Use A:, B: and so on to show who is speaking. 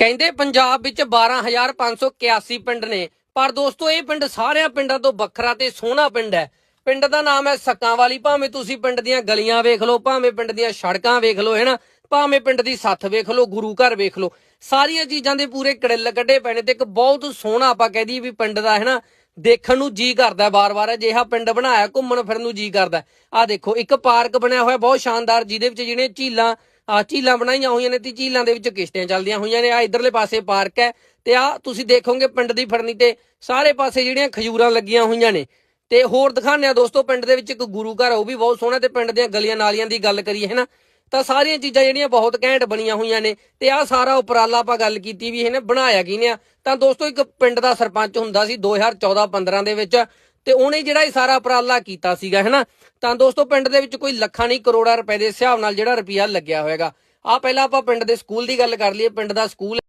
A: ਕਹਿੰਦੇ ਪੰਜਾਬ ਵਿੱਚ 12581 ਪਿੰਡ ਨੇ। ਪਰ ਦੋਸਤੋ, ਇਹ ਪਿੰਡ ਸਾਰਿਆਂ ਪਿੰਡਾਂ ਤੋਂ ਵੱਖਰਾ ਤੇ ਸੋਹਣਾ ਪਿੰਡ ਹੈ। ਪਿੰਡ ਦਾ ਨਾਮ ਹੈ ਸੱਕਾਂ ਵਾਲੀ ਭਾਵੇਂ ਤੁਸੀਂ ਪਿੰਡ ਦੀਆਂ ਗਲੀਆਂ ਵੇਖ ਲਓ, ਭਾਵੇਂ ਪਿੰਡ ਦੀਆਂ ਸੜਕਾਂ ਵੇਖ ਲਓ ਹੈਨਾ ਭਾਵੇਂ ਪਿੰਡ ਦੀ ਸੱਥ ਵੇਖ ਲਓ, ਗੁਰੂ ਘਰ ਵੇਖ ਲਓ, ਸਾਰੀਆਂ ਚੀਜ਼ਾਂ ਦੇ ਪੂਰੇ ਕੜਿੱਲ ਕੱਢੇ ਪਏ ਨੇ ਤੇ ਇੱਕ ਬਹੁਤ ਸੋਹਣਾ ਆਪਾਂ ਕਹਿ ਦਈਏ ਵੀ ਪਿੰਡ ਦਾ ਹੈਨਾ ਦੇਖਣ ਨੂੰ ਜੀ ਕਰਦਾ ਬਾਰ-ਬਾਰ ਅਜਿਹਾ ਪਿੰਡ ਬਣਾਇਆ, ਘੁੰਮਣ ਫਿਰਨ ਨੂੰ ਜੀ ਕਰਦਾ ਆ ਦੇਖੋ, ਇੱਕ ਪਾਰਕ ਬਣਿਆ ਹੋਇਆ, ਬਹੁਤ ਸ਼ਾਨਦਾਰ, ਜਿਹਦੇ ਵਿੱਚ ਜਿਹੜੀਆਂ ਝੀਲਾਂ ਆ ਝੀਲਾਂ ਬਣਾਈਆਂ ਹੋਈਆਂ ਨੇ ਤੇ ਝੀਲਾਂ ਦੇ ਵਿੱਚ ਕਿਸ਼ਤੀਆਂ ਚੱਲਦੀਆਂ ਹੋਈਆਂ ਨੇ। ਆ ਇਧਰਲੇ ਪਾਸੇ ਪਾਰਕ ਹੈ ਤੇ ਆ ਤੁਸੀਂ ਦੇਖੋਗੇ ਪਿੰਡ ਦੀ ਫੜਨੀ ਤੇ ਸਾਰੇ ਪਾਸੇ ਜਿਹੜੀਆਂ ਖਜੂਰਾਂ ਲੱਗੀਆਂ ਹੋਈਆਂ ਨੇ। ਤੇ ਹੋਰ ਦਿਖਾਉਂਦੇ ਆ ਦੋਸਤੋ, ਪਿੰਡ ਦੇ ਵਿੱਚ ਇੱਕ ਗੁਰੂ ਘਰ ਉਹ ਵੀ ਬਹੁਤ ਸੋਹਣਾ ਤੇ ਪਿੰਡ ਦੀਆਂ ਗਲੀਆਂ ਨਾਲੀਆਂ ਦੀ ਗੱਲ ਕਰੀਏ, ਹੈ ਨਾ? ਤਾਂ ਸਾਰੀਆਂ ਚੀਜ਼ਾਂ ਜਿਹੜੀਆਂ ਬਹੁਤ ਘੈਂਟ ਬਣੀਆਂ ਹੋਈਆਂ ਨੇ ਤੇ ਆ ਸਾਰਾ ਉਪਰਾਲਾ ਆਪਾਂ ਗੱਲ ਕੀਤੀ ਵੀ ਇਹਨੇ ਬਣਾਇਆ ਕਿਨੇ ਆ। ਤਾਂ ਦੋਸਤੋ, ਇੱਕ ਪਿੰਡ ਦਾ ਸਰਪੰਚ ਹੁੰਦਾ ਸੀ 2014-15 ਦੇ ਵਿੱਚ। ਤੇ ਉਹਨੇ ਜਿਹੜਾ ਇਹ ਸਾਰਾ ਉਪਰਾਲਾ ਕੀਤਾ ਸੀਗਾ ਹੈਨਾ ਤਾਂ ਦੋਸਤੋ, ਪਿੰਡ ਦੇ ਵਿੱਚ ਕੋਈ ਲੱਖਾਂ ਨਹੀਂ ਕਰੋੜਾਂ ਰੁਪਏ ਦੇ ਹਿਸਾਬ ਨਾਲ ਜਿਹੜਾ ਰੁਪਿਆ ਲੱਗਿਆ ਹੋਏਗਾ। ਆ ਪਹਿਲਾਂ ਆਪਾਂ ਪਿੰਡ ਦੇ ਸਕੂਲ ਦੀ ਗੱਲ ਕਰ ਲਈਏ। ਪਿੰਡ ਦਾ ਸਕੂਲ